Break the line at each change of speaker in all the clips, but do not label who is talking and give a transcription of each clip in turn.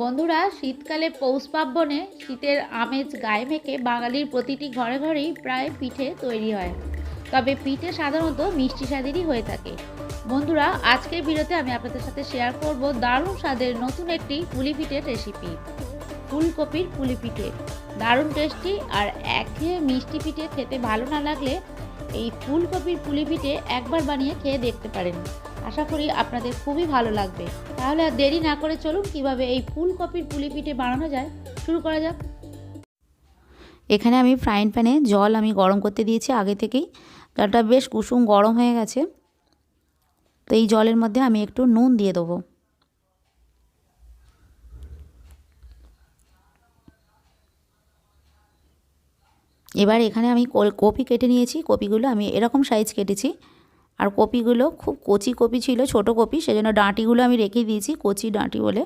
বন্ধুরা, শীতকালে পৌষ পার্বণে শীতের আমেজ গায়ে মেখে বাঙালির প্রতিটি ঘরে ঘরেই প্রায় পিঠে তৈরি হয়। তবে পিঠে সাধারণত মিষ্টি স্বাদেরই হয়ে থাকে। বন্ধুরা, আজকের ভিডিওতে আমি আপনাদের সাথে শেয়ার করব দারুণ স্বাদের নতুন একটি পুলি পিঠের রেসিপি ফুলকপির পুলি পিঠে দারুণ টেস্টি আর একঘেয়ে মিষ্টি পিঠে খেতে ভালো না লাগলে এই ফুলকপির পুলি পিঠে একবার বানিয়ে খেয়ে দেখতে পারেন। আশা করি আপনাদের খুবই ভালো লাগবে। তাহলে আর দেরি না করে চলুন কীভাবে এই ফুলকপির পুলি পিঠে বানানো যায়, শুরু করা যাক।
এখানে আমি ফ্রাইং প্যানে জল আমি গরম করতে দিয়েছি আগে থেকেই। জলটা বেশ কুসুম গরম হয়ে গেছে। তো এই জলের মধ্যে আমি একটু নুন দিয়ে দেবো। এবার এখানে আমি কপি কেটে নিয়েছি। কপিগুলো আমি এরকম সাইজ কেটেছি। আর কপিগুলো খুব কচি কপি ছিল, ছোট কপি, সেজন্য ডাঁটিগুলো আমি রেখে দিয়েছি, কচি ডাঁটি বলে।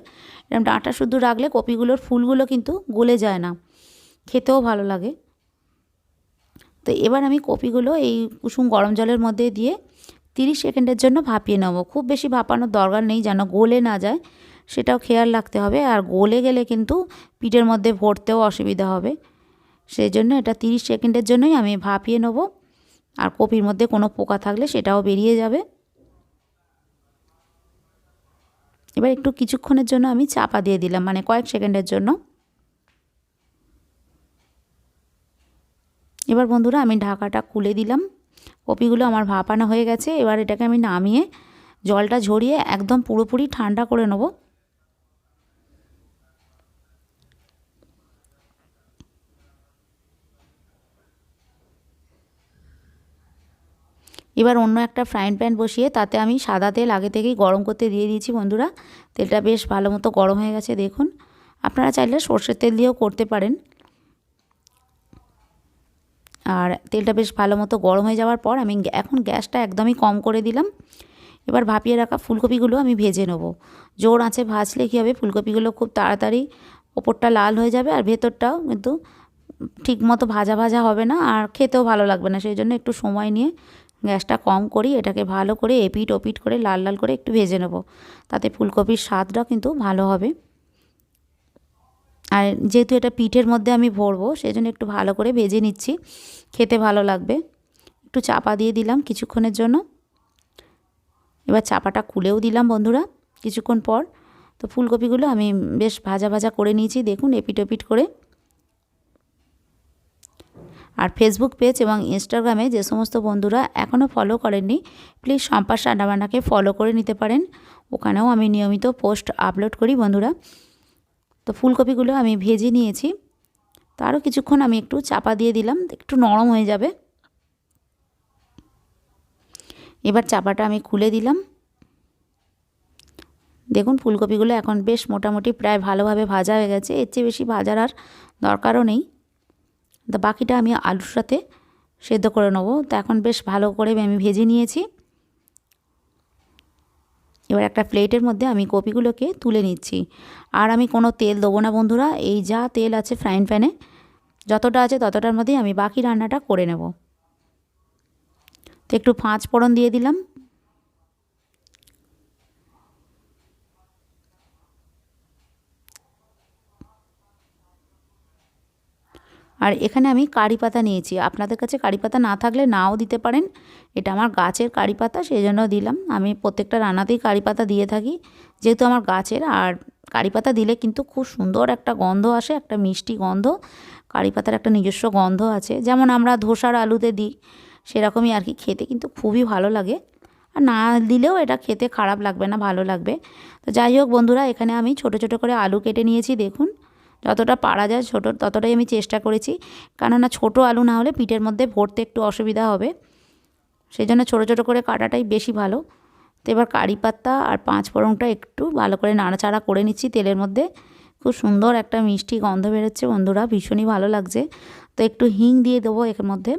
এরকম ডাঁটা শুদ্ধ রাখলে কপিগুলোর ফুলগুলো কিন্তু গলে যায় না, খেতেও ভালো লাগে। তো এবার আমি কপিগুলো এই কুসুম গরম জলের মধ্যে দিয়ে তিরিশ সেকেন্ডের জন্য ভাপিয়ে নেব। খুব বেশি ভাপানোর দরকার নেই, যেন গলে না যায়, সেটাও খেয়াল রাখতে হবে। আর গলে গেলে কিন্তু পিঠের মধ্যে ভরতেও অসুবিধা হবে। সেই জন্য এটা তিরিশ সেকেন্ডের জন্যই আমি ভাপিয়ে নেব। আর কপির মধ্যে কোনো পোকা থাকলে সেটাও বেরিয়ে যাবে। এবার একটু কিছুক্ষণের জন্য আমি চাপা দিয়ে দিলাম মানে কয়েক সেকেন্ডের জন্য। এবার বন্ধুরা, আমি ঢাকাটা খুলে দিলাম। কপিগুলো আমার ভাপানো হয়ে গেছে, এবার এটাকে আমি নামিয়ে জলটা ঝরিয়ে একদম পুরোপুরি ঠান্ডা করে নেব। এবার অন্য একটা ফ্রাইং প্যান বসিয়ে তাতে আমি সাদা তেল আগে থেকেই গরম করতে দিয়ে দিয়েছি বন্ধুরা। তেলটা বেশ ভালো মতো গরম হয়ে গেছে দেখুন। আপনারা চাইলে সর্ষের তেল দিয়েও করতে পারেন। আর তেলটা বেশ ভালো মতো গরম হয়ে যাওয়ার পর আমি এখন গ্যাসটা একদমই কম করে দিলাম। এবার ভাপিয়ে রাখা ফুলকপিগুলো আমি ভেজে নেব। জোর আঁচে ভাজলে কী হবে? ফুলকপিগুলো খুব তাড়াতাড়ি ওপরটা লাল হয়ে যাবে আর ভেতরটাও কিন্তু ঠিক মতো ভাজা ভাজা হবে না আর খেতেও ভালো লাগবে না। সেই জন্য একটু সময় নিয়ে গ্যাসটা কম করি, এটাকে ভালো করে এপিট ওপিট করে লাল লাল করে একটু ভেজে নেব। তাতে ফুলকপির স্বাদটা কিন্তু ভালো হবে। আর যেহেতু এটা পিঠের মধ্যে আমি ভরবো সেই জন্য একটু ভালো করে ভেজে নিচ্ছি। খেতে ভালো লাগবে। একটু চাপা দিয়ে দিলাম কিছুক্ষণের জন্য। এবার চাপাটা খুলেও দিলাম বন্ধুরা কিছুক্ষণ পর। তো ফুলকপিগুলো আমি বেশ ভাজা ভাজা করে নিয়েছি, দেখুন এপিট ওপিট করে। ফেসবুক পেজ এবং ইনস্টাগ্রামে যে সমস্ত বন্ধুরা এখনও ফলো করেননি প্লিজ সম্পাস রান্নাবান্নাকে ফলো করে নিতে পারেন। ওখানেও আমি নিয়মিত পোস্ট আপলোড করি বন্ধুরা। তো ফুলকপিগুলো আমি ভেজে নিয়েছি। তো আরও কিছুক্ষণ আমি একটু চাপা দিয়ে দিলাম, একটু নরম হয়ে যাবে। এবার চাপাটা আমি খুলে দিলাম। দেখুন ফুলকপিগুলো এখন বেশ মোটামুটি প্রায় ভালোভাবে ভাজা হয়ে গেছে। এর চেয়ে বেশি ভাজার আর দরকারও নেই। তো বাকিটা আমি আলুর সাথে সেদ্ধ করে নেব। তো এখন বেশ ভালো করে আমি ভেজে নিয়েছি। এবার একটা প্লেটের মধ্যে আমি কপিগুলোকে তুলে নিচ্ছি। আর আমি কোনো তেল দেবো না বন্ধুরা, এই যা তেল আছে ফ্রাইং প্যানে, যতটা আছে ততটার মধ্যেই আমি বাকি রান্নাটা করে নেব। তো একটু পাঁচ ফোড়ন দিয়ে দিলাম। আর এখানে আমি কারি পাতা নিয়েছি। আপনাদের কাছে কারি পাতা না থাকলে নাও দিতে পারেন। এটা আমার গাছের কারি পাতা সেই জন্য দিলাম। আমি প্রত্যেকটা রান্নাতেই কারি পাতা দিয়ে থাকি, যেহেতু আমার গাছের। আর কারি পাতা দিলে কিন্তু খুব সুন্দর একটা গন্ধ আসে, একটা মিষ্টি গন্ধ। কারি পাতার একটা নিজস্ব গন্ধ আছে। যেমন আমরা ধোসার আলুতে দিই, সেরকমই আর কি খেতে কিন্তু খুবই ভালো লাগে। আর না দিলেও এটা খেতে খারাপ লাগবে না, ভালো লাগবে। তো যাই হোক বন্ধুরা, এখানে আমি ছোট ছোট করে আলু কেটে নিয়েছি, দেখুন। যতটা পারা যায় ছোটো, ততটাই আমি চেষ্টা করেছি। কেননা ছোটো আলু না হলে পিঠের মধ্যে ভরতে একটু অসুবিধা হবে। সেই জন্য ছোটো ছোটো করে কাটাটাই বেশি ভালো। তো এবার কারি পাত্তা আর পাঁচ ফোড়নটা একটু ভালো করে নাড়াচাড়া করে নিচ্ছি তেলের মধ্যে। খুব সুন্দর একটা মিষ্টি গন্ধ বেরোচ্ছে বন্ধুরা, ভীষণই ভালো লাগছে। তো একটু হিং দিয়ে দেবো এর মধ্যে।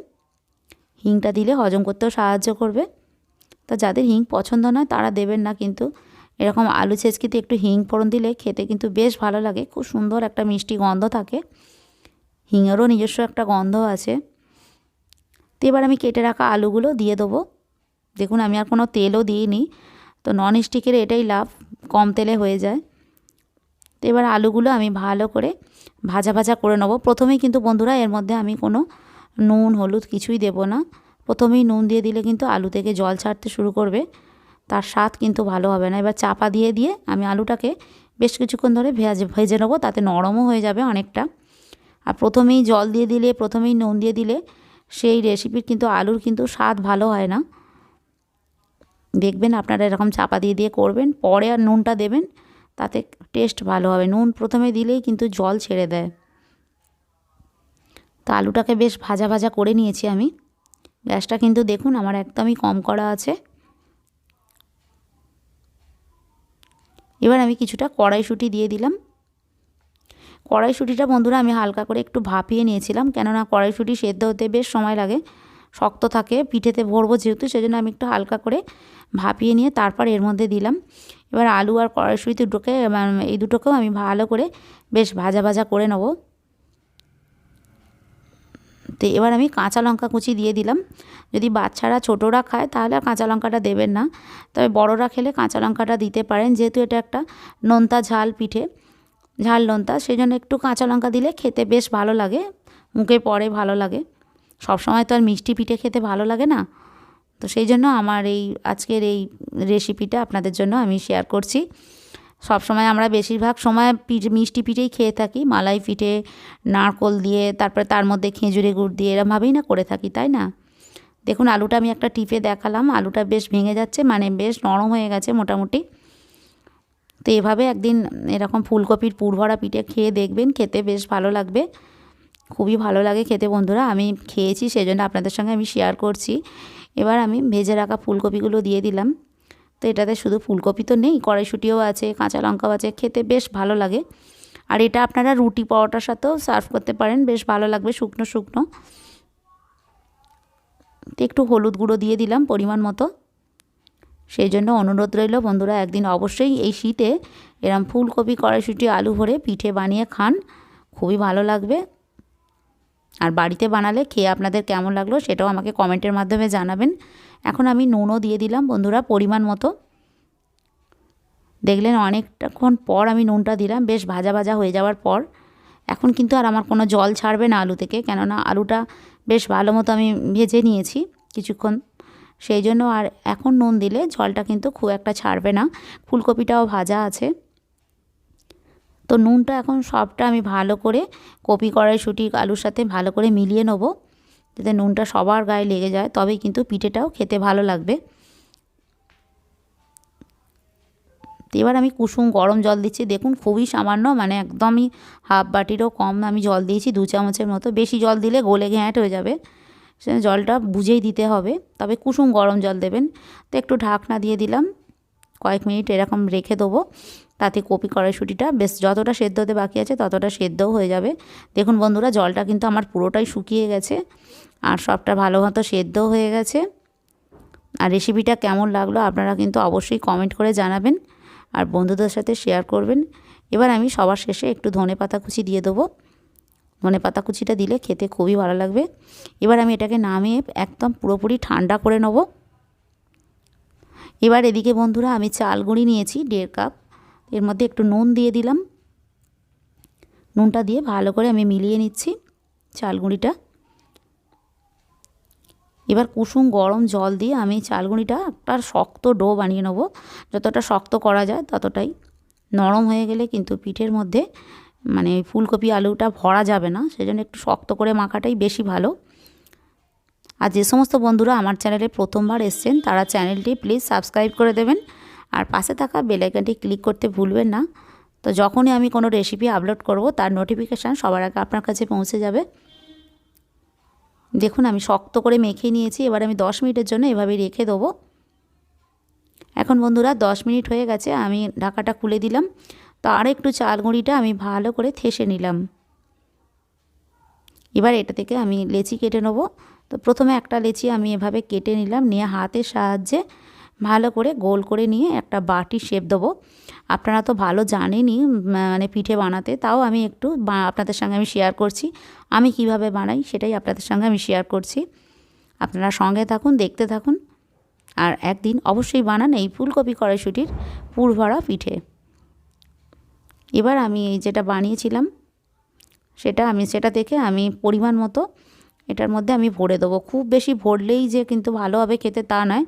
হিংটা দিলে হজম করতেও সাহায্য করবে। তা যাদের হিং পছন্দ নয় তারা দেবেন না কিন্তু। এরকম আলু ছেচকিতে একটু হিং ফোড়ন দিলে খেতে কিন্তু বেশ ভালো লাগে। খুব সুন্দর একটা মিষ্টি গন্ধ থাকে। হিঙেরও নিজস্ব একটা গন্ধ আছে। তো এবার আমি কেটে রাখা আলুগুলো দিয়ে দেবো। দেখুন, আমি আর কোনো তেলও দিইনি। তো নন স্টিকের এটাই লাভ, কম তেলে হয়ে যায়। তো এবার আলুগুলো আমি ভালো করে ভাজা ভাজা করে নেব। প্রথমেই কিন্তু বন্ধুরা এর মধ্যে আমি কোনো নুন, হলুদ কিছুই দেব না। প্রথমেই নুন দিয়ে দিলে কিন্তু আলু থেকে জল ছাড়তে শুরু করবে। তার স্বাদ কিন্তু ভালো হবে না। এবার চাপা দিয়ে দিয়ে আমি আলুটাকে বেশ কিছুক্ষণ ধরে ভেজে ভেজে নেব, তাতে নরমও হয়ে যাবে অনেকটা। আর প্রথমেই জল দিয়ে দিলে, প্রথমেই নুন দিয়ে দিলে সেই রেসিপির কিন্তু আলুর কিন্তু স্বাদ ভালো হয় না। দেখবেন আপনারা এরকম চাপা দিয়ে দিয়ে করবেন, পরে আর নুনটা দেবেন, তাতে টেস্ট ভালো হবে। নুন প্রথমে দিলেই কিন্তু জল ছেড়ে দেয়। তো আলুটাকে বেশ ভাজা ভাজা করে নিয়েছি আমি। গ্যাসটা কিন্তু দেখুন, আমার একদমই কম করা আছে। এবার আমি কিছুটা কড়াইশুঁটি দিয়ে দিলাম। কড়াইশুঁটিটা বন্ধুরা আমি হালকা করে একটু ভাপিয়ে নিয়েছিলাম, কেননা কড়াইশুঁটি সেদ্ধ হতে বেশ সময় লাগে, শক্ত থাকে, পিঠেতে ভরবো যেহেতু, সেজন্য আমি একটু হালকা করে ভাপিয়ে নিয়ে তারপর এর মধ্যে দিলাম। এবার আলু আর কড়াইশুঁটি দুটোকে এই দুটোকেও আমি ভালো করে বেশ ভাজা ভাজা করে নেব। তো এবার আমি কাঁচা লঙ্কা কুচি দিয়ে দিলাম। যদি বাচ্চারা ছোটরা খায়, তাহলে আর কাঁচা লঙ্কাটা দেবেন না। তবে বড়রা খেলে কাঁচা লঙ্কাটা দিতে পারেন। যেহেতু এটা একটা নোনতা ঝাল পিঠে, ঝাল নোনতা সেই জন্য একটু কাঁচা লঙ্কা দিলে খেতে বেশ ভালো লাগে। মুখে পড়ে ভালো লাগে। সব সময় তো আর মিষ্টি পিঠে খেতে ভালো লাগে না। তো সেই জন্য আমার এই আজকের এই রেসিপিটা আপনাদের জন্য আমি শেয়ার করছি। সব সময় আমরা বেশিরভাগ সময় পিঠে, মিষ্টি পিঠেই খেয়ে থাকি, মালাই পিঠে, নারকোল দিয়ে, তারপরে তার মধ্যে খেজুরে গুড় দিয়ে, এরমভাবেই না করে থাকি, তাই না? দেখুন, আলুটা আমি একটা টিপে দেখালাম, আলুটা বেশ ভেঙে যাচ্ছে মানে বেশ নরম হয়ে গেছে মোটামুটি। তো এভাবে একদিন এরকম ফুলকপির পুরভরা পিঠে খেয়ে দেখবেন, খেতে বেশ ভালো লাগবে। খুবই ভালো লাগে খেতে, বন্ধুরা, আমি খেয়েছি, সেজন্য আপনাদের সঙ্গে আমি শেয়ার করছি। এবার আমি ভেজে রাখা ফুলকপিগুলো দিয়ে দিলাম। তো এটাতে শুধু ফুলকপি তো নেই, কড়াইশুটিও আছে, কাঁচা লঙ্কাও আছে, খেতে বেশ ভালো লাগে। আর এটা আপনারা রুটি পরোটার সাথেও সার্ভ করতে পারেন, বেশ ভালো লাগবে শুকনো শুকনো। তো একটু হলুদ গুঁড়ো দিয়ে দিলাম পরিমাণ মতো। সেই জন্য অনুরোধ রইল বন্ধুরা, একদিন অবশ্যই এই শীতে এরম ফুলকপি, কড়াইশুটি, আলু ভরে পিঠে বানিয়ে খান, খুবই ভালো লাগবে। আর বাড়িতে বানালে খেয়ে আপনাদের কেমন লাগল সেটাও আমাকে কমেন্টের মাধ্যমে জানাবেন। এখন আমি নুনও দিয়ে দিলাম, বন্ধুরা, পরিমাণ মতো। দেখলেন অনেকটাক্ষণ পর আমি নুনটা দিলাম, বেশ ভাজা ভাজা হয়ে যাওয়ার পর। এখন কিন্তু আর আমার কোনো জল ছাড়বে না আলু থেকে, কেননা আলুটা বেশ ভালো মতো আমি ভেজে নিয়েছি কিছুক্ষণ। সেই জন্য আর এখন নুন দিলে জলটা কিন্তু খুব একটা ছাড়বে না, ফুলকপিটাও ভাজা আছে। তো নুনটা এখন সবটা আমি ভালো করে কপি, কড়াইশুঁটি, আলুর সাথে ভালো করে মিলিয়ে নেব। যাতে নুনটা সবার গায়ে লেগে যায় তবেই কিন্তু পিঠেটাও খেতে ভালো লাগবে। এবার আমি কুসুম গরম জল দিচ্ছি। দেখুন খুবই সামান্য মানে একদমই হাফ বাটিরও কম আমি জল দিয়েছি, দু চামচের মতো। বেশি জল দিলে গলে ঘ্যাঁট হয়ে যাবে। সে জলটা বুঝেই দিতে হবে। তবে কুসুম গরম জল দেবেন। তো একটু ঢাকনা দিয়ে দিলাম। কয়েক মিনিট এরকম রেখে দেবো। তাতে কপি কড়াইশুঁটিটা, বেশ যতটা সেদ্ধ হতে বাকি আছে ততটা সেদ্ধও হয়ে যাবে। দেখুন বন্ধুরা, জলটা কিন্তু আমার পুরোটাই শুকিয়ে গেছে। আর সবটা ভালো মতো সেদ্ধও হয়ে গেছে। আর রেসিপিটা কেমন লাগল আপনারা কিন্তু অবশ্যই কমেন্ট করে জানাবেন আর বন্ধুদের সাথে শেয়ার করবেন। এবার আমি সবার শেষে একটু ধনে পাতা কুচি দিয়ে দেবো। ধনে পাতা কুচিটা দিলে খেতে খুবই ভালো লাগবে। এবার আমি এটাকে নামিয়ে একদম পুরোপুরি ঠান্ডা করে নেব। এবার এদিকে বন্ধুরা আমি চাল গুঁড়ি নিয়েছি, দেড় কাপ। এর মধ্যে একটু নুন দিয়ে দিলাম। নুনটা দিয়ে ভালো করে আমি মিলিয়ে নিচ্ছি চাল গুঁড়িটা। এবার কুসুম গরম জল দিয়ে আমি চালগুঁড়িটা একটা শক্ত ডো বানিয়ে নেব। যতটা শক্ত করা যায় ততটাই। নরম হয়ে গেলে কিন্তু পিঠের মধ্যে মানে ফুলকপি, আলুটা ভরা যাবে না, সেজন্য একটু শক্ত করে মাখাটাই বেশি ভালো। আর যে সমস্ত বন্ধুরা আমার চ্যানেলে প্রথমবার এসছেন, তারা চ্যানেলটি প্লিজ সাবস্ক্রাইব করে দেবেন। আর পাশে থাকা বেলাইকানটি ক্লিক করতে ভুলবেন না। তো যখনই আমি কোনো রেসিপি আপলোড করব, তার নোটিফিকেশান সবার আগে আপনার কাছে পৌঁছে যাবে। দেখুন, আমি শক্ত করে মেখে নিয়েছি, এবার আমি দশ মিনিটের জন্য এভাবে রেখে দেবো। এখন বন্ধুরা, দশ মিনিট হয়ে গেছে, আমি ঢাকাটা খুলে দিলাম। তো আর একটু চাল গুঁড়িটা আমি ভালো করে থেসে নিলাম। এবার এটা থেকে আমি লেচি কেটে নেব। তো প্রথমে একটা লেচি আমি এভাবে কেটে নিলাম, নিয়ে হাতের সাহায্যে ভালো করে গোল করে নিয়ে একটা বাটি শেপ দেবো। আপনারা তো ভালো জানেনই মানে পিঠে বানাতে, তাও আমি একটু আপনাদের সঙ্গে আমি শেয়ার করছি। আমি কীভাবে বানাই সেটাই আপনাদের সঙ্গে আমি শেয়ার করছি। আপনারা সঙ্গে থাকুন, দেখতে থাকুন। আর একদিন অবশ্যই বানান এই ফুলকপি কড়াইশুটির পুর ভরা পিঠে। এবার আমি এই যেটা বানিয়েছিলাম, সেটা আমি, সেটা থেকে আমি পরিমাণ মতো এটার মধ্যে আমি ভরে দেবো। খুব বেশি ভরলেই যে কিন্তু ভালো হবে খেতে তা নয়।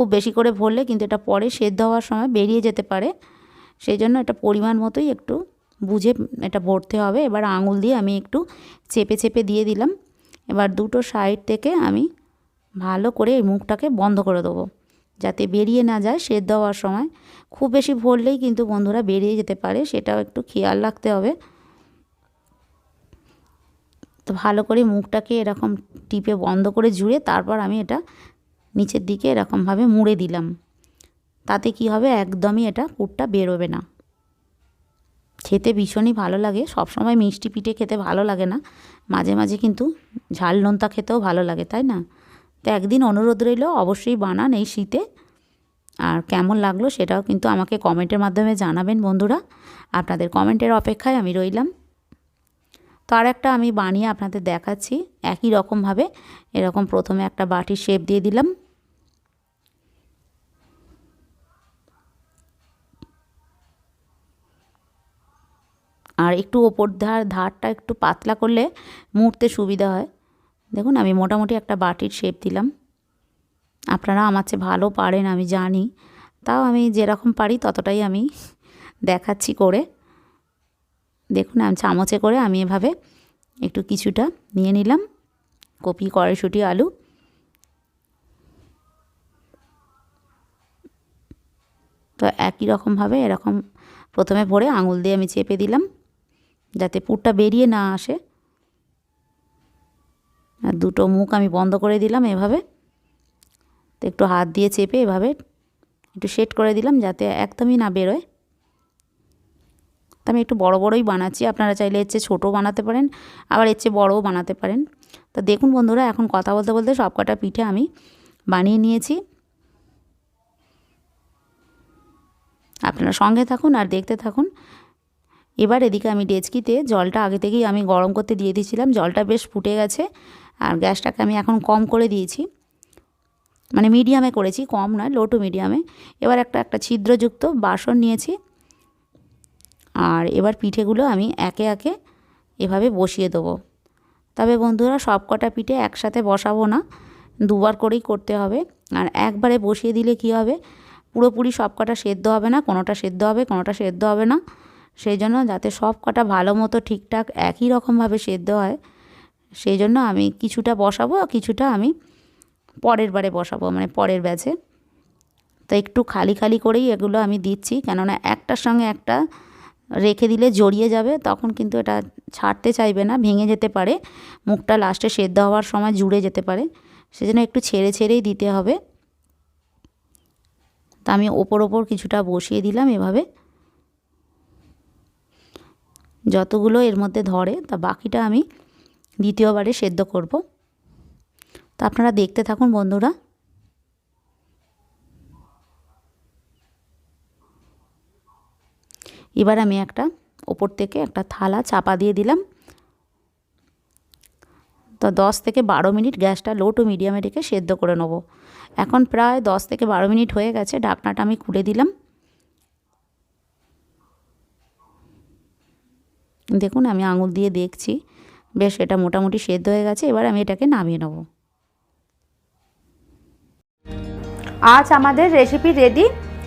খুব বেশি করে ভরলে কিন্তু এটা পরে সেদ্ধ হওয়ার সময় বেরিয়ে যেতে পারে। সেই জন্য এটা পরিমাণ মতোই একটু বুঝে এটা ভরতে হবে। এবার আঙুল দিয়ে আমি একটু চেপে চেপে দিয়ে দিলাম। এবার দুটো সাইড থেকে আমি ভালো করে এই মুখটাকে বন্ধ করে দেবো। যাতে বেরিয়ে না যায় সেদ্ধ হওয়ার সময়। খুব বেশি ভরলেই কিন্তু বন্ধুরা বেরিয়ে যেতে পারে, সেটাও একটু খেয়াল রাখতে হবে। তো ভালো করে মুখটাকে এরকম টিপে বন্ধ করে জুড়ে তারপর আমি এটা নিচের দিকে এরকমভাবে মুড়ে দিলাম। তাতে কি হবে? একদমই এটা পুরটা বেরোবে না। খেতে ভীষণই ভালো লাগে। সবসময় মিষ্টি পিঠে খেতে ভালো লাগে না। মাঝে মাঝে কিন্তু ঝাল নোনতা খেতেও ভালো লাগে, তাই না? তো একদিন অনুরোধ রইল, অবশ্যই বানান এই শীতে। আর কেমন লাগল সেটাও কিন্তু আমাকে কমেন্টের মাধ্যমে জানাবেন বন্ধুরা। আপনাদের কমেন্টের অপেক্ষায় আমি রইলাম। তো আর একটা আমি বানিয়ে আপনাদের দেখাচ্ছি। একই রকমভাবে এরকম প্রথমে একটা বাটির শেপ দিয়ে দিলাম। আর একটু ওপর ধার ধারটা একটু পাতলা করলে মুড়তে সুবিধা হয়। দেখুন, আমি মোটামুটি একটা বাটির শেপ দিলাম। আপনারা আমার চেয়ে ভালো পারেন, আমি জানি। তাও আমি যেরকম পারি ততটাই আমি দেখাচ্ছি করে। দেখুন, আমি চামচে করে আমি এভাবে একটু কিছুটা নিয়ে নিলাম। কপি, কড়াইশুঁটি, আলু। তো একই রকমভাবে এরকম প্রথমে ভরে আঙুল দিয়ে আমি চেপে দিলাম, যাতে পুরটা বেরিয়ে না আসে। আর দুটো মুখ আমি বন্ধ করে দিলাম এভাবে। তো একটু হাত দিয়ে চেপে এভাবে একটু সেট করে দিলাম যাতে একদমই না বেরোয়। তো আমি একটু বড় বড়ই বানাচ্ছি। আপনারা চাইলে এর চেয়ে ছোটো বানাতে পারেন, আবার এর চেয়ে বড়ও বানাতে পারেন। তো দেখুন বন্ধুরা, এখন কথা বলতে বলতে সব কটা পিঠে আমি বানিয়ে নিয়েছি। আপনারা সঙ্গে থাকুন আর দেখতে থাকুন। এবার এদিকে আমি ডেচকিতে জলটা আগে থেকেই আমি গরম করতে দিয়ে দিয়েছিলাম। জলটা বেশ ফুটে গেছে আর গ্যাসটাকে আমি এখন কম করে দিয়েছি। মানে মিডিয়ামে করেছি, কম নয়, লো টু মিডিয়ামে। এবার একটা একটা ছিদ্রযুক্ত বাসন নিয়েছি। আর এবার পিঠেগুলো আমি একে একে এভাবে বসিয়ে দেবো। তবে বন্ধুরা সব কটা পিঠে একসাথে বসাবো না, দুবার করেই করতে হবে। আর একবারে বসিয়ে দিলে কি হবে? পুরোপুরি সব কটা সেদ্ধ হবে না, কোনোটা সেদ্ধ হবে, কোনোটা সেদ্ধ হবে না। সেই জন্য যাতে সব কটা ভালো মতো ঠিকঠাক একই রকমভাবে সেদ্ধ হয়, সেই জন্য আমি কিছুটা বসাবো কিছুটা আমি পরের বারে বসাবো মানে পরের ব্যাচে। তো একটু খালি খালি করেই এগুলো আমি দিচ্ছি, কেননা একটার সঙ্গে একটা রেখে দিলে জড়িয়ে যাবে, তখন কিন্তু এটা ছাড়তে চাইবে না, ভেঙে যেতে পারে। মুখটা লাস্টে সেদ্ধ হওয়ার সময় জুড়ে যেতে পারে। সেজন্য একটু ছেড়ে ছেড়েই দিতে হবে। তা আমি ওপর ওপর কিছুটা বসিয়ে দিলাম এভাবে। যতগুলো এর মধ্যে ধরে, তা বাকিটা আমি দ্বিতীয়বারে সেদ্ধ করব। তা আপনারা দেখতে থাকুন বন্ধুরা। এবার আমি একটা ওপর থেকে একটা থালা চাপা দিয়ে দিলাম। তো দশ থেকে বারো মিনিট গ্যাসটা লো টু মিডিয়ামে রেখে সেদ্ধ করে নেব। এখন প্রায় দশ থেকে বারো মিনিট হয়ে গেছে, ঢাকনাটা আমি খুলে দিলাম। দেখুন, আমি আঙুল দিয়ে দেখছি, বেশ এটা মোটামুটি সেদ্ধ হয়ে গেছে, এবার আমি এটাকে নামিয়ে নেব।
আজ আমাদের রেসিপি রেডি